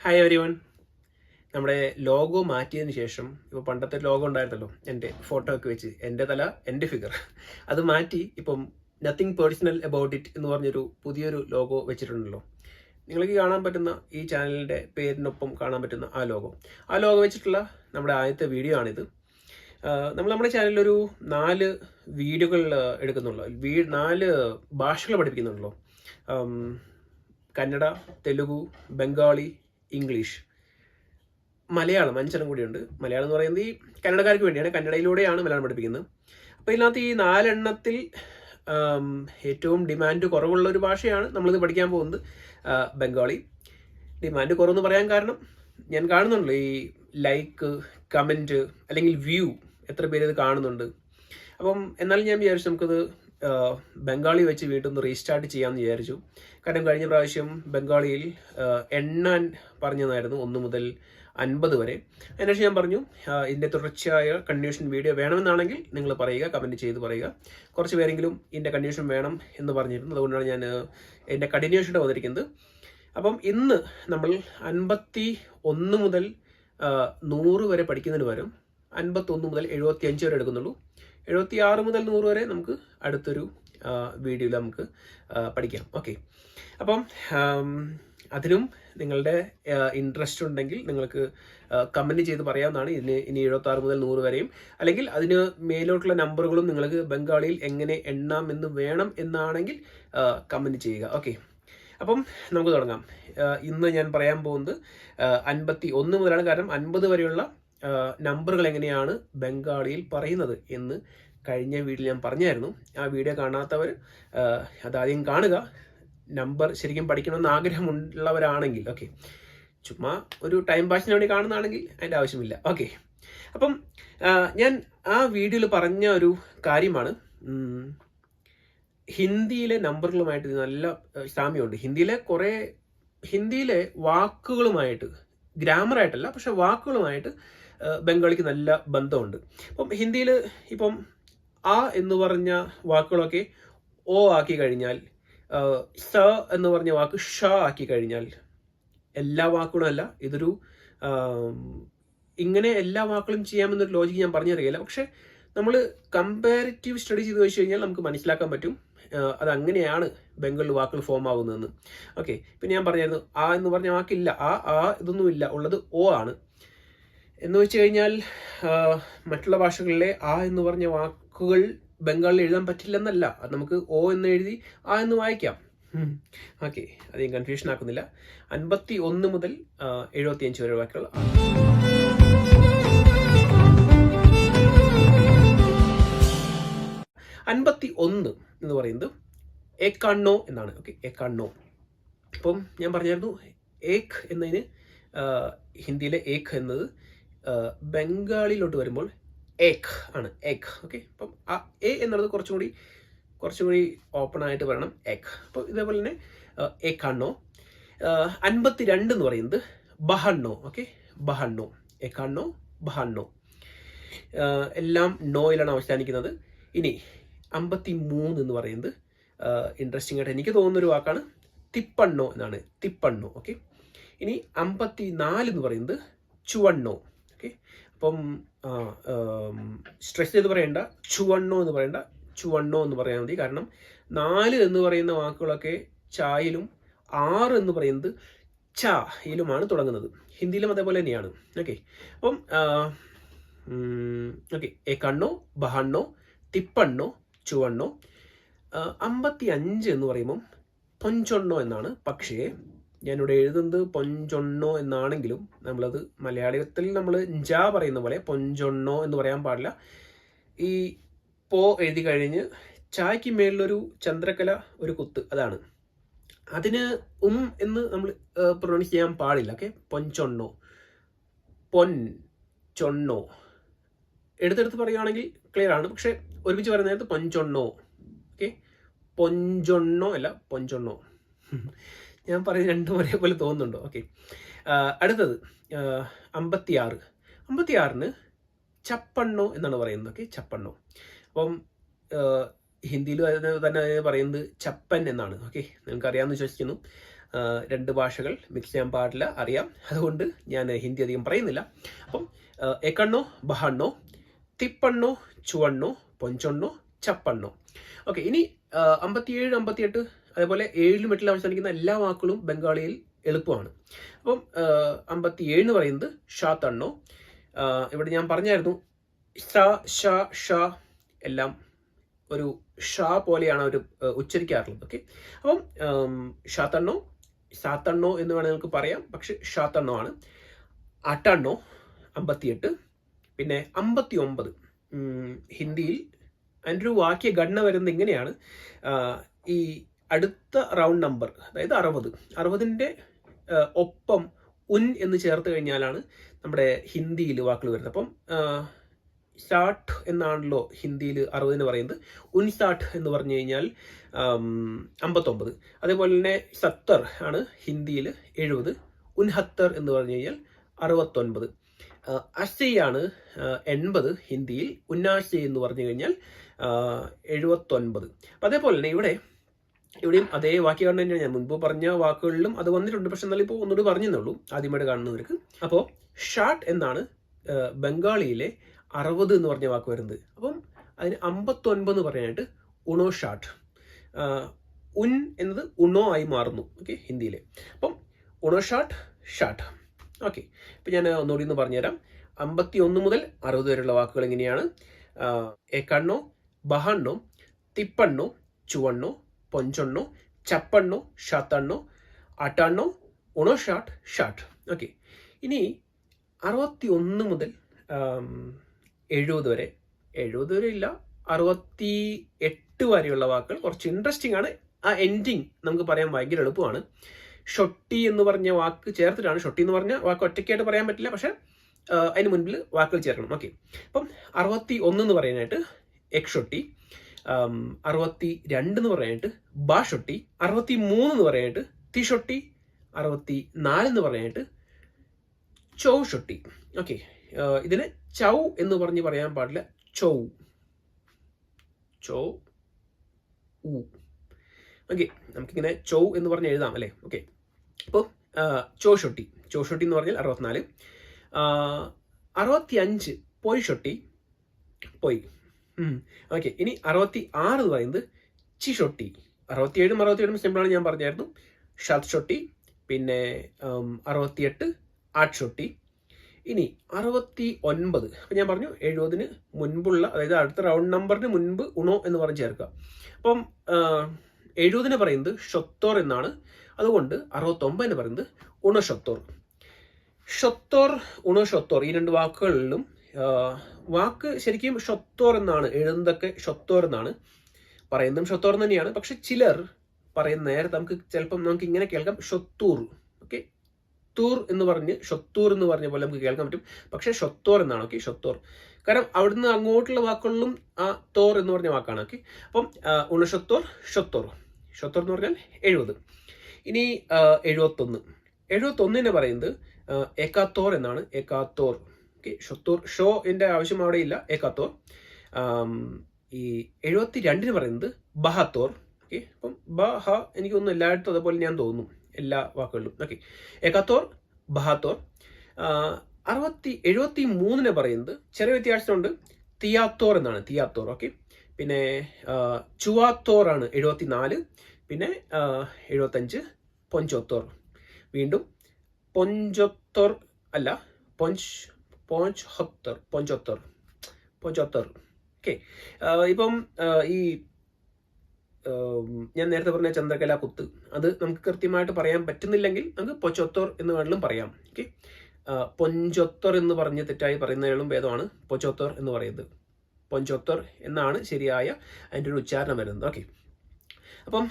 Hi everyone നമ്മുടെ logo മാറ്റിയതിന് ശേഷം ഇപ്പോൾ പണ്ടത്തെ ലോഗോ ഉണ്ടായിരുന്നല്ലോ എന്റെ ഫോട്ടോ ഒക്കെ വെച്ച് എന്റെ തല എന്റെ ഫിഗർ അത് മാറ്റി ഇപ്പം നത്തിങ് പേഴ്സണൽ അബൌട്ട് ഇറ്റ് എന്ന് പറഞ്ഞൊരു പുതിയൊരു ലോഗോ വെച്ചിട്ടുണ്ടല്ലോ. നിങ്ങൾക്ക് കാണാൻ പറ്റുന്ന ഈ ചാനലിന്റെ പേരിനൊപ്പം കാണാൻ പറ്റുന്ന ആ ലോഗോ ആ ലോഗോ വെച്ചിട്ടുള്ള നമ്മുടെ ആദ്യത്തെ വീഡിയോ ആണിത്. നമ്മൾ നമ്മുടെ ചാനലിലൊരു നാല് വീഡിയോകൾ എടുക്കുന്നുള്ളൂ. വീ നാല് ഭാഷകൾ പഠിപ്പിക്കുന്നുണ്ടല്ലോ. കന്നഡ തെലുഗു ബംഗാളി ഇംഗ്ലീഷ്. മലയാളം അഞ്ചെണ്ണം കൂടിയുണ്ട്. മലയാളം എന്ന് പറയുന്നത് ഈ കന്നഡക്കാർക്ക് വേണ്ടിയാണ്. കന്നഡയിലൂടെയാണ് മലയാളം പഠിപ്പിക്കുന്നത്. അപ്പോൾ ഇതിനകത്ത് ഈ നാലെണ്ണത്തിൽ ഏറ്റവും ഡിമാൻഡ് കുറവുള്ള ഒരു ഭാഷയാണ് നമ്മളിത് പഠിക്കാൻ പോകുന്നത് ബംഗാളി. ഡിമാൻഡ് കുറവെന്ന് പറയാൻ കാരണം ഞാൻ കാണുന്നുണ്ടല്ലോ ഈ ലൈക്ക് കമന്റ് അല്ലെങ്കിൽ വ്യൂ എത്ര പേര് ഇത് കാണുന്നുണ്ട്. അപ്പം എന്നാലും ഞാൻ വിചാരിച്ചു നമുക്കത് ബംഗാളി വെച്ച് വീണ്ടും റീസ്റ്റാർട്ട് ചെയ്യാമെന്ന് വിചാരിച്ചു. കാരണം കഴിഞ്ഞ പ്രാവശ്യം ബംഗാളിയിൽ എണ്ണാൻ പറഞ്ഞതായിരുന്നു ഒന്ന് മുതൽ അൻപത് വരെ. അതിനുശേഷം ഞാൻ പറഞ്ഞു ഇതിന്റെ തുടർച്ചയായ കണ്ടിന്യൂഷൻ വീഡിയോ വേണമെന്നാണെങ്കിൽ നിങ്ങൾ പറയുക കമന്റ് ചെയ്ത് പറയുക. കുറച്ച് പേരെങ്കിലും ഇതിന്റെ കണ്ടീഷൻ വേണം എന്ന് പറഞ്ഞിരുന്നു. അതുകൊണ്ടാണ് ഞാൻ എന്റെ കണ്ടിന്യൂഷന്റെ വന്നിരിക്കുന്നത്. അപ്പം ഇന്ന് നമ്മൾ അൻപത്തി ഒന്ന് മുതൽ നൂറ് വരെ പഠിക്കുന്നതിന് പകരം അൻപത്തൊന്ന് മുതൽ എഴുപത്തി അഞ്ച് വരെ എടുക്കുന്നുള്ളൂ. എഴുപത്തി ആറ് മുതൽ നൂറ് വരെ നമുക്ക് അടുത്തൊരു വീഡിയോയിൽ നമുക്ക് പഠിക്കാം. ഓക്കെ അപ്പം അതിനും നിങ്ങളുടെ ഇൻട്രസ്റ്റ് ഉണ്ടെങ്കിൽ നിങ്ങൾക്ക് കമന്റ് ചെയ്ത് പറയാവുന്നതാണ്. ഇതിന് ഇനി എഴുപത്തി ആറ് മുതൽ നൂറ് വരെയും. അല്ലെങ്കിൽ അതിന് മേലോട്ടുള്ള നമ്പറുകളും നിങ്ങൾക്ക് ബംഗാളിയിൽ എങ്ങനെ എണ്ണാം എന്ന് വേണം എന്നാണെങ്കിൽ കമന്റ് ചെയ്യുക. ഓക്കെ അപ്പം നമുക്ക് തുടങ്ങാം. ഇന്ന് ഞാൻ പറയാൻ പോകുന്നത് അൻപത്തി ഒന്ന് മുതലാണ്. കാരണം അൻപത് വരെയുള്ള നമ്പറുകൾ എങ്ങനെയാണ് ബംഗാളിയിൽ പറയുന്നത് എന്ന് കഴിഞ്ഞ വീഡിയോയിൽ ഞാൻ പറഞ്ഞായിരുന്നു. ആ വീഡിയോ കാണാത്തവർ അതാദ്യം കാണുക. നമ്പർ ശരിക്കും പഠിക്കണമെന്ന് ആഗ്രഹമുള്ളവരാണെങ്കിൽ ഓക്കെ. ചുമ്മാ ഒരു ടൈം പാസിന് വേണ്ടി കാണുന്നതാണെങ്കിൽ അതിന്റെ ആവശ്യമില്ല. ഓക്കെ. അപ്പം ഞാൻ ആ വീഡിയോയിൽ പറഞ്ഞ ഒരു കാര്യമാണ്. ഹിന്ദിയിലെ നമ്പറുകളുമായിട്ട് നല്ല സാമ്യമുണ്ട്. ഹിന്ദിയിലെ കുറേ ഹിന്ദിയിലെ വാക്കുകളുമായിട്ട് ഗ്രാമറായിട്ടല്ല പക്ഷെ വാക്കുകളുമായിട്ട് ബംഗാളിക്ക് നല്ല ബന്ധമുണ്ട്. അപ്പം ഹിന്ദിയിൽ ഇപ്പം ആ എന്ന് പറഞ്ഞ വാക്കുകളൊക്കെ ഓ ആക്കി കഴിഞ്ഞാൽ സ എന്ന് പറഞ്ഞ വാക്ക് ഷ ആക്കി കഴിഞ്ഞാൽ എല്ലാ വാക്കുകളും അല്ല ഇതൊരു ഇങ്ങനെ എല്ലാ വാക്കുകളും ചെയ്യാമെന്നൊരു ലോജിക്ക് ഞാൻ പറഞ്ഞറിയില്ല. പക്ഷെ നമ്മൾ കമ്പാരിറ്റീവ് സ്റ്റഡി ചെയ്ത് വെച്ച് കഴിഞ്ഞാൽ നമുക്ക് മനസ്സിലാക്കാൻ പറ്റും അത് അങ്ങനെയാണ് ബംഗാളിൽ വാക്കുകൾ ഫോം ആകുന്നതെന്ന് ഓക്കെ പിന്നെ ഞാൻ പറഞ്ഞായിരുന്നു ആ എന്ന് പറഞ്ഞ വാക്കില്ല ആ ആ ഇതൊന്നുമില്ല ഉള്ളത് ഓ ആണ്. എന്ന് വെച്ച് കഴിഞ്ഞാൽ മറ്റുള്ള ഭാഷകളിലെ ആ എന്ന് പറഞ്ഞ വാക്കുകൾ ബംഗാളിൽ എഴുതാൻ പറ്റില്ലെന്നല്ല. അത് നമുക്ക് ഓ എന്ന് എഴുതി ആ എന്ന് വായിക്കാം. ഓക്കെ അധികം കൺഫ്യൂഷൻ ആക്കുന്നില്ല. അൻപത്തി ഒന്ന് മുതൽ എഴുപത്തി അഞ്ച് വരെ വാക്കുകൾ അൻപത്തി ഒന്ന് എന്ന് പറയുന്നത് ഏക്കാണ്ണോ എന്നാണ്. ഓക്കെ ഏക്കാണ്ണോ ഇപ്പം ഞാൻ പറഞ്ഞായിരുന്നു ഏക് എന്നതിന് ഹിന്ദിയിലെ ഏക് എന്നത് ആ, ബംഗാളിലോട്ട് വരുമ്പോൾ എക് ആണ് എക് ഓക്കെ അപ്പം ആ എ എന്നുള്ളത് കുറച്ചും കൂടി കുറച്ചും കൂടി ഓപ്പൺ ആയിട്ട് പറയണം എക് അപ്പോൾ ഇതേപോലെ തന്നെ ഏക്കാണ്ണോ അൻപത്തി രണ്ട് എന്ന് പറയുന്നത് ബഹണ്ണോ. ഓക്കെ ബഹണ്ണോ. ഏക്കാണ്ണോ ബഹണ്ണോ. എല്ലാം നോയിലാണ് അവസാനിക്കുന്നത്. ഇനി അമ്പത്തി മൂന്ന് എന്ന് പറയുന്നത് ഇൻട്രസ്റ്റിംഗ് ആയിട്ട് എനിക്ക് തോന്നുന്ന ഒരു വാക്കാണ് തിപ്പണ്ണോ എന്നാണ്. തിപ്പണ്ണോ. ഓക്കെ ഇനി അമ്പത്തി നാല് എന്ന് പറയുന്നത് ചുവണ്ണോ. ഓക്കെ. അപ്പം സ്ട്രെസ് ചെയ്ത് പറയണ്ട ചുവണ്ണോ എന്ന് പറയണ്ട ചുവണ്ണോ എന്ന് പറയാൻ മതി. കാരണം നാല് എന്ന് പറയുന്ന വാക്കുകളൊക്കെ ചായയിലും ആറ് എന്ന് പറയുന്നത് ചയിലുമാണ് തുടങ്ങുന്നത്. ഹിന്ദിയിലും അതേപോലെ തന്നെയാണ്. ഓക്കെ. അപ്പം ഓക്കെ. എക്കണ്ണോ ബഹണ്ണോ തിപ്പണ്ണോ ചുവണ്ണോ അമ്പത്തി അഞ്ച് എന്ന് പറയുമ്പം പൊഞ്ചൊണ്ണോ എന്നാണ്. പക്ഷേ ഞാനിവിടെ എഴുതുന്നത് പൊഞ്ചൊണ്ണോ എന്നാണെങ്കിലും നമ്മളത് മലയാളത്തിൽ നമ്മൾ ജ പറയുന്ന പോലെ പൊഞ്ചൊണ്ണോ എന്ന് പറയാൻ പാടില്ല. ഈ പോ എഴുതി കഴിഞ്ഞ് ചായക്ക് മേളിലൊരു ചന്ദ്രകല ഒരു കുത്ത് അതാണ്. അതിന് ഉം എന്ന് നമ്മൾ പ്രൊണൗൺസ് ചെയ്യാൻ പാടില്ല. ഓക്കെ? പൊഞ്ചൊണ്ണോ. പൊൻ ചൊണ്ണോ എടുത്തെടുത്ത് പറയുകയാണെങ്കിൽ ക്ലിയർ ആണ്. പക്ഷെ ഒരുമിച്ച് പറയുന്ന നേരത്ത് പൊഞ്ചൊണ്ണോ. ഓക്കെ? പൊഞ്ചൊണ്ണോ അല്ല പൊഞ്ചൊണ്ണോ. ഞാൻ പറയുന്നത് രണ്ടും ഒരേപോലെ തോന്നുന്നുണ്ടോ? ഓക്കെ അടുത്തത് അമ്പത്തിയാറ്. അമ്പത്തിയാറിന് ചപ്പണ്ണോ എന്നാണ് പറയുന്നത്. ഓക്കെ ചപ്പണ്ണോ. അപ്പം ഹിന്ദിയിലും തന്നെ പറയുന്നത് ചപ്പൻ എന്നാണ്. ഓക്കെ നിങ്ങൾക്ക് അറിയാമെന്ന് വിശ്വസിക്കുന്നു രണ്ട് ഭാഷകൾ മിക്സ് ചെയ്യാൻ പാടില്ല അറിയാം. അതുകൊണ്ട് ഞാൻ ഹിന്ദി അധികം പറയുന്നില്ല. അപ്പം എക്കണ്ണോ ബഹണ്ണോ തിപ്പണ്ണോ ചുവണ്ണോ പൊഞ്ചൊണ്ണോ ചപ്പണ്ണോ. ഓക്കെ ഇനി അമ്പത്തിയേഴ് അമ്പത്തിയെട്ട് അതേപോലെ ഏഴിലും എട്ടിലും അവസാനിക്കുന്ന എല്ലാ വാക്കുകളും ബംഗാളിയിൽ എളുപ്പമാണ്. അപ്പം അമ്പത്തി ഏഴ് എന്ന് പറയുന്നത് ഷാ തണ്ണോ. ഇവിടെ ഞാൻ പറഞ്ഞായിരുന്നു ഷ ഷ ഷ എല്ലാം ഒരു ഷാ പോലെയാണ് അവർ ഉച്ചരിക്കാറുള്ളത്. ഓക്കെ? അപ്പം ഷാ തണ്ണോ ഷാ തണ്ണോ എന്ന് വേണമെങ്കിൽ നമുക്ക് പറയാം. പക്ഷെ ഷാ തണ്ണോ ആണ്. അട്ടണ്ണോ അമ്പത്തിയെട്ട്. പിന്നെ അമ്പത്തി ഒമ്പത് ഹിന്ദിയിൽ അതിന്റെ ഒരു വാക്യ ഘടന വരുന്നത് ഇങ്ങനെയാണ്. ഈ അടുത്ത റൗണ്ട് നമ്പർ അതായത് അറുപത്. അറുപതിന്റെ ഒപ്പം ഉൻ എന്ന് ചേർത്ത് കഴിഞ്ഞാലാണ് നമ്മുടെ ഹിന്ദിയിൽ വാക്കുകൾ വരുന്നത്. അപ്പം സ്റ്റാർട്ട് എന്നാണല്ലോ ഹിന്ദിയിൽ അറുപതിന് പറയുന്നത്. ഉൻ സ്റ്റാർട്ട് എന്ന് പറഞ്ഞു കഴിഞ്ഞാൽ അമ്പത്തൊമ്പത്. അതേപോലെ തന്നെ സത്തർ ആണ് ഹിന്ദിയിൽ എഴുപത്. ഉൻഹത്തർ എന്ന് പറഞ്ഞു കഴിഞ്ഞാൽ അറുപത്തൊൻപത്. ആണ് എൺപത് ഹിന്ദിയിൽ. ഉന്നാസി എന്ന് പറഞ്ഞു കഴിഞ്ഞാൽ എഴുപത്തൊൻപത്. അതേപോലെ തന്നെ ഇവിടെ ഇവിടെയും അതേ വാക്യഘടന തന്നെയാണ് ഞാൻ മുൻപ് പറഞ്ഞ വാക്കുകളിലും അത് വന്നിട്ടുണ്ട്. പക്ഷെ എന്നാലും ഇപ്പോൾ ഒന്നുകൂടി പറഞ്ഞെന്നുള്ളൂ ആദ്യമായിട്ട് കാണുന്നവർക്ക്. അപ്പോൾ ഷാർട്ട് എന്നാണ് ബംഗാളിയിലെ അറുപത് എന്ന് പറഞ്ഞ വാക്ക് വരുന്നത്. അപ്പം അതിന് അമ്പത്തൊൻപത് പറയാനായിട്ട് ഉണോ ഷാർട്ട് ഉൻ എന്നത് ഉണോ ആയി മാറുന്നു. ഓക്കെ ഹിന്ദിയിൽ അപ്പം ഉണോ ഷാർട്ട് ഷാർട്ട് ഓക്കെ ഇപ്പം ഞാൻ ഒന്നുകൂടി ഒന്ന് പറഞ്ഞുതരാം. അമ്പത്തി ഒന്ന് മുതൽ അറുപത് വരെയുള്ള വാക്കുകൾ എങ്ങനെയാണ്? ഏക്കണ്ണോ ബഹണ്ണോ തിപ്പണ്ണോ ചുവണ്ണോ പൊഞ്ചൊണ്ണോ ചപ്പണ്ണോ ഷാത്തണ്ണോ അട്ടണ്ണോ ഉണോ ഷാട്ട്. ഓക്കെ. ഇനി അറുപത്തി ഒന്ന് മുതൽ എഴുപത് വരെ. എഴുപത് വരെ ഇല്ല അറുപത്തി എട്ട് വരെയുള്ള വാക്കുകൾ. കുറച്ച് ഇൻട്രസ്റ്റിംഗ് ആണ്. ആ എൻഡിങ് നമുക്ക് പറയാൻ ഭയങ്കര എളുപ്പമാണ്. ഷൊട്ടി എന്ന് പറഞ്ഞ വാക്ക് ചേർത്തിട്ടാണ്. ഷൊട്ടി എന്ന് പറഞ്ഞ വാക്ക് ഒറ്റയ്ക്കായിട്ട് പറയാൻ പറ്റില്ല. പക്ഷേ അതിന് മുൻപിൽ വാക്കുകൾ ചേർക്കണം. ഓക്കെ. അപ്പം അറുപത്തി ഒന്ന് എന്ന് പറയാനായിട്ട് എക്ഷൊട്ടി അറുപത്തി രണ്ട് എന്ന് പറയാനായിട്ട് ബാഷൊട്ടി അറുപത്തി മൂന്ന് എന്ന് പറയാനായിട്ട് തിഷൊട്ടി അറുപത്തി നാല് എന്ന് പറയാനായിട്ട് ചൗഷൊട്ടി. ഓക്കെ ഇതിന് ചൗ എന്ന് പറഞ്ഞ് പറയാൻ പാടില്ല ചൗ. ചൗ ഉ ഓക്കെ നമുക്കിങ്ങനെ ചൗ എന്ന് പറഞ്ഞ് എഴുതാം അല്ലേ? ഓക്കെ അപ്പോൾ ചോഷൊട്ടി. ചോഷൊട്ടി എന്ന് പറഞ്ഞാൽ അറുപത്തിനാല്. അറുപത്തി അഞ്ച് പൊയ് ഷൊട്ടി പൊയ്. ഓക്കെ ഇനി അറുപത്തി ആറ് എന്ന് പറയുന്നത് ചിഷൊട്ടി. അറുപത്തിയേഴും അറുപത്തിയേഴും സിമ്പിളാണ് ഞാൻ പറഞ്ഞായിരുന്നു. ഷത് ഷൊട്ടി പിന്നെ അറുപത്തിയെട്ട് ആട്ട് ഷൊട്ടി ഇനി അറുപത്തി ഒൻപത് അപ്പം ഞാൻ പറഞ്ഞു എഴുപതിന് മുൻപുള്ള അതായത് അടുത്ത റൗണ്ട് നമ്പറിന് മുൻപ് ഉണോ എന്ന് പറഞ്ഞ് ചേർക്കുക. അപ്പം എഴുപതിന് പറയുന്നത് ഷൊത്തോർ എന്നാണ്. അതുകൊണ്ട് അറുപത്തൊമ്പതിന് പറയുന്നത് ഉണഷൊത്തോർ. ഷൊത്തോർ ഉണഷൊത്തോർ ഈ രണ്ട് വാക്കുകളിലും വാക്ക് ശരിക്കും ഷൊത്തോർ എന്നാണ് എഴുതുന്നതൊക്കെ ഷൊത്തോർ എന്നാണ്. പറയുന്നതും ഷൊത്തോർ തന്നെയാണ്. പക്ഷെ ചിലർ പറയുന്ന നേരത്തെ നമുക്ക് ചിലപ്പം നമുക്ക് ഇങ്ങനെ കേൾക്കാം ഷൊത്തൂർ. ഓക്കെ? തൂർ എന്ന് പറഞ്ഞ് ഷൊത്തൂർ എന്ന് പറഞ്ഞ പോലെ നമുക്ക് കേൾക്കാൻ പറ്റും. പക്ഷെ ഷൊത്തോർ എന്നാണ് ഓക്കെ? ഷൊത്തോർ. കാരണം അവിടുന്ന് അങ്ങോട്ടുള്ള വാക്കുകളിലും ആ തോർ എന്ന് പറഞ്ഞ വാക്കാണ് ഓക്കെ? അപ്പം ഉണഷൊത്തോർ ഷൊത്തോർ. ഷൊത്തോർ എന്ന് പറഞ്ഞാൽ എഴുപത്. ഇനി എഴുപത്തൊന്ന്. എഴുപത്തൊന്നിനെ പറയുന്നത് എക്കാത്തോർ എന്നാണ്. ഏക്കാത്തോർ ഓക്കെ ഷൊത്തൂർ ഷോ എന്റെ ആവശ്യം അവിടെ ഇല്ല. ഏക്കാത്തോർ ഈ എഴുപത്തി രണ്ടിന് പറയുന്നത് ബഹത്തോർ. ഓക്കെ അപ്പം ബ ഹ എനിക്കൊന്നും എല്ലായിടത്തും അതുപോലെ ഞാൻ തോന്നുന്നു. എല്ലാ വാക്കുകളിലും. ഓക്കെ ഏക്കാത്തോർ ബഹാത്തോർ. അറുപത്തി എഴുപത്തി മൂന്നിന് പറയുന്നത് ചെറിയ വ്യത്യാസമുണ്ട് തിയാത്തോർ എന്നാണ്. തിയാത്തോർ. ഓക്കെ പിന്നെ ചുവാത്തോർ ആണ് എഴുപത്തി നാല് പിന്നെ എഴുപത്തഞ്ച് പൊഞ്ചോത്തോർ വീണ്ടും പൊഞ്ചൊത്തോർ അല്ല പൊഞ്ച് പോഞ്ച് ഹൊത്തർ പൊഞ്ചൊത്തോർ ഓക്കെ ഇപ്പം ഈ ഞാൻ നേരത്തെ പറഞ്ഞ ചന്ദ്രകല കുത്ത് അത് നമുക്ക് കൃത്യമായിട്ട് പറയാൻ പറ്റുന്നില്ലെങ്കിൽ നമുക്ക് പൊച്ചൊത്തോർ എന്ന് വേണമെങ്കിലും പറയാം ഓക്കെ പൊഞ്ചൊത്തർ എന്ന് പറഞ്ഞ് തെറ്റായി പറയുന്നതിലും ഭേദമാണ് പൊച്ചൊത്തോർ എന്ന് പറയുന്നത്. പൊഞ്ചൊത്തർ എന്നാണ് ശരിയായ അതിന്റെ ഒരു ഉച്ചാരണം വരുന്നത് ഓക്കെ അപ്പം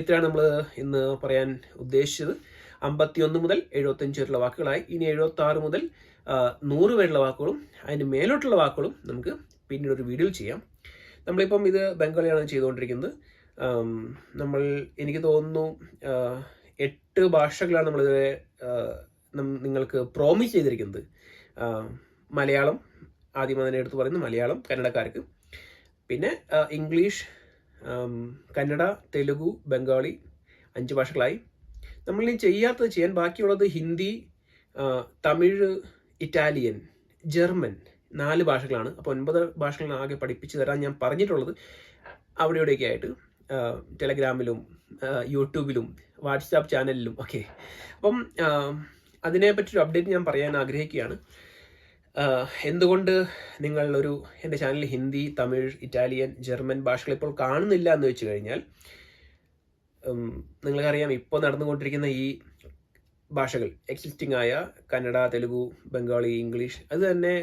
ഇത്രയാണ് നമ്മൾ ഇന്ന് പറയാൻ ഉദ്ദേശിച്ചത്. അമ്പത്തിയൊന്ന് മുതൽ എഴുപത്തഞ്ച് വരെയുള്ള വാക്കുകളായി. ഇനി എഴുപത്തി മുതൽ നൂറ് വരെയുള്ള വാക്കുകളും അതിന് മേലോട്ടുള്ള വാക്കുകളും നമുക്ക് പിന്നീട് ഒരു വീഡിയോ ചെയ്യാം. നമ്മളിപ്പം ഇത് ബംഗാളിയാണ് ചെയ്തുകൊണ്ടിരിക്കുന്നത്. നമ്മൾ എനിക്ക് തോന്നുന്നു എട്ട് ഭാഷകളാണ് നമ്മളിത് ആ, നിങ്ങൾക്ക് പ്രോമിസ് ചെയ്തിരിക്കുന്നത്. മലയാളം ആദ്യം അതിനെ എടുത്ത് പറയുന്നത് മലയാളം കന്നഡക്കാർക്ക് പിന്നെ ഇംഗ്ലീഷ് കന്നഡ തെലുഗു ബംഗാളി അഞ്ച് ഭാഷകളായി. നമ്മളിനി ചെയ്യാത്തത് ചെയ്യാൻ ബാക്കിയുള്ളത് ഹിന്ദി തമിഴ് ഇറ്റാലിയൻ ജർമ്മൻ നാല് ഭാഷകളാണ്. അപ്പോൾ ഒൻപത് ഭാഷകളാണ് ആകെ പഠിപ്പിച്ചു തരാൻ ഞാൻ പറഞ്ഞിട്ടുള്ളത്. അവിടെ ഇവിടെയൊക്കെ ആയിട്ട് ടെലഗ്രാമിലും യൂട്യൂബിലും വാട്സാപ്പ് ചാനലിലും ഒക്കെ. അപ്പം അതിനെപ്പറ്റിയൊരു അപ്ഡേറ്റ് ഞാൻ പറയാൻ ആഗ്രഹിക്കുകയാണ്. എന്തുകൊണ്ട് നിങ്ങൾ ഒരു എന്റെ ചാനലിൽ ഹിന്ദി തമിഴ് ഇറ്റാലിയൻ ജർമ്മൻ ഭാഷകൾ ഇപ്പോൾ കാണുന്നില്ല എന്ന് വെച്ച് കഴിഞ്ഞാൽ നിങ്ങൾക്കറിയാം ഇപ്പോൾ നടന്നുകൊണ്ടിരിക്കുന്ന ഈ ഭാഷകൾ. എക്സിസ്റ്റിംഗ് ആയ കന്നഡ തെലുഗു ബംഗാളി ഇംഗ്ലീഷ് അത് തന്നെ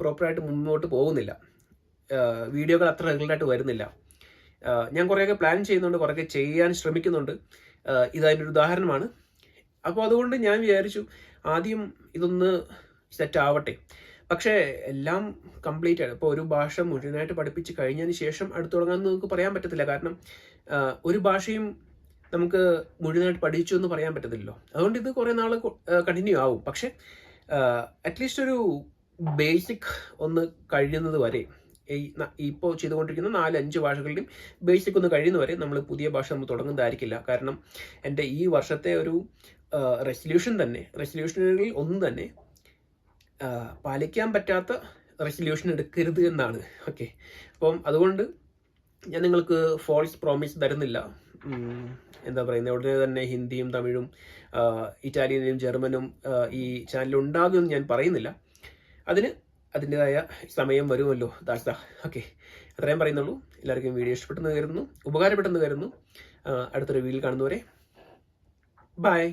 പ്രോപ്പറായിട്ട് മുന്നോട്ട് പോകുന്നില്ല. വീഡിയോകൾ അത്ര റെഗുലറായിട്ട് വരുന്നില്ല. ഞാൻ കുറേയൊക്കെ പ്ലാൻ ചെയ്യുന്നുണ്ട് കുറേയൊക്കെ ചെയ്യാൻ ശ്രമിക്കുന്നുണ്ട്. ഇതതിന്റെ ഒരു ഉദാഹരണമാണ്. അപ്പോൾ അതുകൊണ്ട് ഞാൻ വിചാരിച്ചു ആദ്യം ഇതൊന്ന് സെറ്റ് ആവട്ടെ. പക്ഷേ എല്ലാം കംപ്ലീറ്റ് ആണ്. ഇപ്പോൾ ഒരു ഭാഷ മുഴുവനായിട്ട് പഠിപ്പിച്ച് കഴിഞ്ഞതിന് ശേഷം അടുത്ത് തുടങ്ങാമെന്ന് നമുക്ക് പറയാൻ പറ്റത്തില്ല. കാരണം ഒരു ഭാഷയും നമുക്ക് മുഴുവനായിട്ട് പഠിച്ചു എന്ന് പറയാൻ പറ്റത്തില്ലല്ലോ. അതുകൊണ്ട് ഇത് കുറേ നാൾ കണ്ടിന്യൂ ആവും. പക്ഷേ അറ്റ്ലീസ്റ്റ് ഒരു ബേസിക് ഒന്ന് കഴിയുന്നത് വരെ ഈ ഇപ്പോൾ ചെയ്തുകൊണ്ടിരിക്കുന്ന നാല് അഞ്ച് ഭാഷകളുടെയും ബേസിക് ഒന്ന് കഴിയുന്ന വരെ നമ്മൾ പുതിയ ഭാഷ നമ്മൾ തുടങ്ങുന്നതായിരിക്കില്ല. കാരണം എന്റെ ഈ വർഷത്തെ ഒരു റെസൊല്യൂഷൻ തന്നെ റെസൊല്യൂഷനുകളിൽ ഒന്ന് തന്നെ പാലിക്കാൻ പറ്റാത്ത റെസൊല്യൂഷൻ എടുക്കരുത് എന്നാണ്. ഓക്കെ അപ്പം അതുകൊണ്ട് ഞാൻ നിങ്ങൾക്ക് ഫോൾസ് പ്രോമിസ് തരുന്നില്ല. എന്താ പറയുന്നത് ഉടനെ തന്നെ ഹിന്ദിയും തമിഴും ഇറ്റാലിയനും ജർമ്മനും ഈ ചാനൽ ഉണ്ടാകുമെന്ന് ഞാൻ പറയുന്നില്ല. അതിന് അതിന്റെതായ സമയം വരുമല്ലോ ദാസ്ത ഓക്കെ അത്രയും പറയുന്നുള്ളൂ. എല്ലാവർക്കും വീഡിയോ ഇഷ്ടപ്പെട്ടെന്ന് കരുതുന്നു ഉപകാരപ്പെട്ടെന്ന് കരുതുന്നു. അടുത്തൊരു വീഡിയോ കാണുന്നവരെ ബൈ